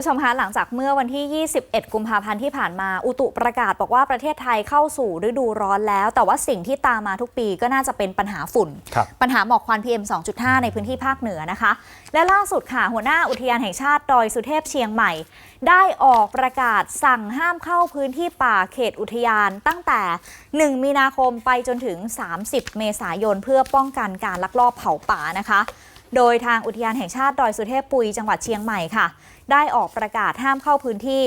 ผู้ชมคะหลังจากเมื่อวันที่ 21 กุมภาพันธ์ที่ผ่านมา อุตุประกาศบอกว่าประเทศไทยเข้าสู่ฤดูร้อนแล้ว แต่ว่าสิ่งที่ตามมาทุกปีก็น่าจะเป็นปัญหาฝุ่นครับปัญหาหมอกควัน PM 2.5 ในพื้นที่ภาคเหนือนะคะ และล่าสุดค่ะ หัวหน้าอุทยานแห่งชาติดอยสุเทพเชียงใหม่ ได้ออกประกาศสั่งห้ามเข้าพื้นที่ป่าเขตอุทยานตั้งแต่ 1 มีนาคมไปจนถึง 30 เมษายน เพื่อป้องกันการลักลอบเผาป่านะคะ โดยทางอุทยานแห่งชาติดอยสุเทพปุยจังหวัดเชียงใหม่ค่ะ ได้ออกประกาศห้ามเข้าพื้นที่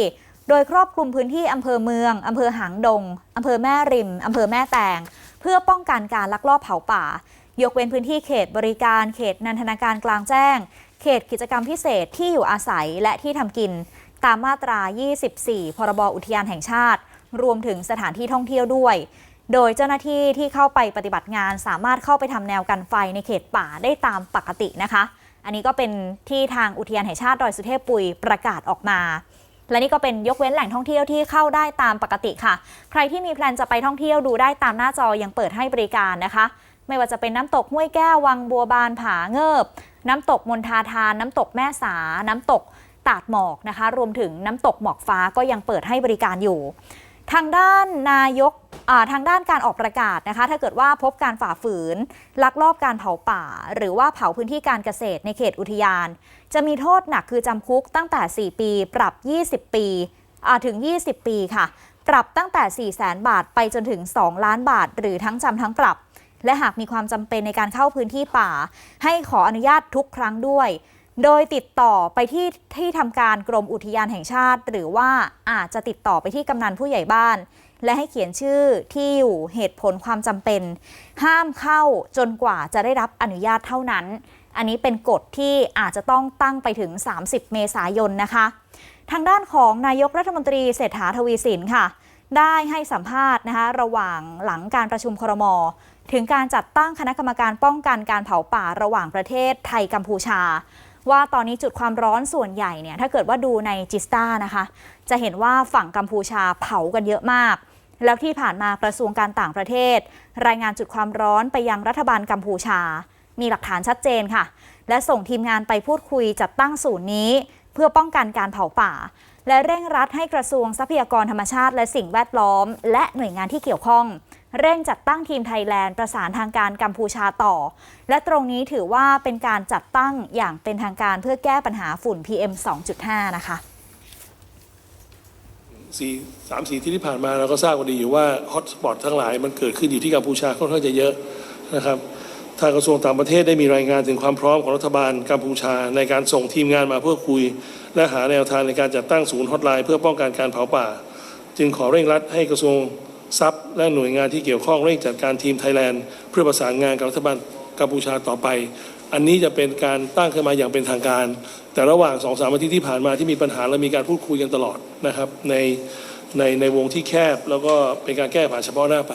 โดยครอบคลุมพื้นที่อำเภอเมืองอำเภอหางดงอำเภอแม่ริมอำเภอแม่แตง เพื่อป้องกันการลักลอบเผาป่า ยกเว้นพื้นที่เขตบริการ เขตนันทนาการกลางแจ้ง เขตกิจกรรมพิเศษที่อยู่อาศัยและที่ทำกิน ตามมาตรา 24 พรบอุทยานแห่งชาติ รวมถึงสถานที่ท่องเที่ยวด้วย โดยเจ้าหน้าที่ที่เข้าไปปฏิบัติงานสามารถเข้าไปทำแนวกันไฟในเขตป่าได้ตามปกตินะคะ อันนี้ก็เป็นที่ทางอุทยานแห่งชาติดอยสุเทพปุยประกาศออกมา และนี่ก็เป็นยกเว้นแหล่งท่องเที่ยวที่เข้าได้ตามปกติค่ะ ใครที่มีแพลนจะไปท่องเที่ยวดูได้ตามหน้าจอยังเปิดให้บริการนะคะ ไม่ว่าจะเป็นน้ำตกห้วยแก้ววังบัวบานผาเงิบ น้ำตกมนทาทาน น้ำตกแม่สา น้ำตกตาดหมอกนะคะ รวมถึงน้ำตกหมอกฟ้าก็ยังเปิดให้บริการอยู่ ทางด้านนายก ทางด้านการออกประกาศนะคะ ถ้าเกิดว่าพบการฝ่าฝืน ลักลอบการเผาป่า หรือว่าเผาพื้นที่การเกษตรในเขตอุทยาน จะมีโทษหนักคือจำคุกตั้งแต่ 4 ปี ปรับ 20 ปีถึง 20 ปีค่ะ ปรับตั้งแต่ 4 0 0 0 0 0 บาทไปจนถึง 2 ล้านบาท หรือทั้งจำทั้งปรับ และหากมีความจำเป็นในการเข้าพื้นที่ป่า ให้ขออนุญาตทุกครั้งด้วย โดยติดต่อไปที่ที่ทำการกรมอุทยานแห่งชาติ หรือว่าอาจจะติดต่อไปที่กำนันผู้ใหญ่บ้าน และให้เขียนชื่อที่อยู่เหตุผลความจำเป็น ห้ามเข้าจนกว่าจะได้รับอนุญาตเท่านั้น อันนี้เป็นกฎที่อาจจะต้องตั้งไปถึง 30 เมษายนนะคะ ทางด้านของนายกรัฐมนตรีเศรษฐาทวีสินค่ะ ได้ให้สัมภาษณ์นะคะระหว่างหลังการประชุมครมถึงการจัดตั้งคณะกรรมการป้องกันการเผาป่าระหว่างประเทศไทยกัมพูชา ว่าตอนนี้จุดความร้อนส่วนใหญ่เนี่ยถ้าเกิดว่าดูในจิสตานะคะ จะเห็นว่าฝั่งกัมพูชาเผากันเยอะมาก แล้วที่ผ่านมากระทรวงการต่างประเทศ รายงานจุดความร้อนไปยังรัฐบาลกัมพูชา มีหลักฐานชัดเจนค่ะ และส่งทีมงานไปพูดคุยจัดตั้งศูนย์นี้ เพื่อป้องกันการเผาป่า และเร่งรัดให้กระทรวงทรัพยากรธรรมชาติ และสิ่งแวดล้อม และหน่วยงานที่เกี่ยวข้อง เร่งจัดตั้งทีมไทยแลนด์ประสานทางการกัมพูชาต่อ และตรงนี้ถือว่าเป็นการจัดตั้งอย่างเป็นทางการเพื่อแก้ปัญหาฝุ่น PM 2.5 นะคะสี่สามสี่ที่ที่ผ่านมาเราก็ทราบกันดีอยู่ว่าฮอตสปอตทั้งหลายมันเกิดขึ้นอยู่ที่กัมพูชาค่อนข้างจะเยอะนะครับทางกระทรวงต่างประเทศได้มีรายงานถึงความพร้อมของรัฐบาลกัมพูชา ในการส่งทีมงานมาเพื่อคุย และหาแนวทางในการจัดตั้งศูนย์ฮอตไลน์เพื่อป้องกันการเผาป่า จึงขอเร่งรัดให้กระทรวง ทรัพย์ และหน่วยงานที่เกี่ยวข้องเร่งจัดการทีมไทยแลนด์เพื่อประสานงานกับรัฐบาลกัมพูชาต่อไป อันนี้จะเป็นการตั้งขึ้นมาอย่างเป็นทางการ แต่ระหว่างสองสามอาทิตย์ที่ผ่านมาที่มีปัญหาและมีการพูดคุยกันตลอดนะครับในในในวงที่แคบแล้วก็เป็นการแก้ปัญหาเฉพาะหน้าไป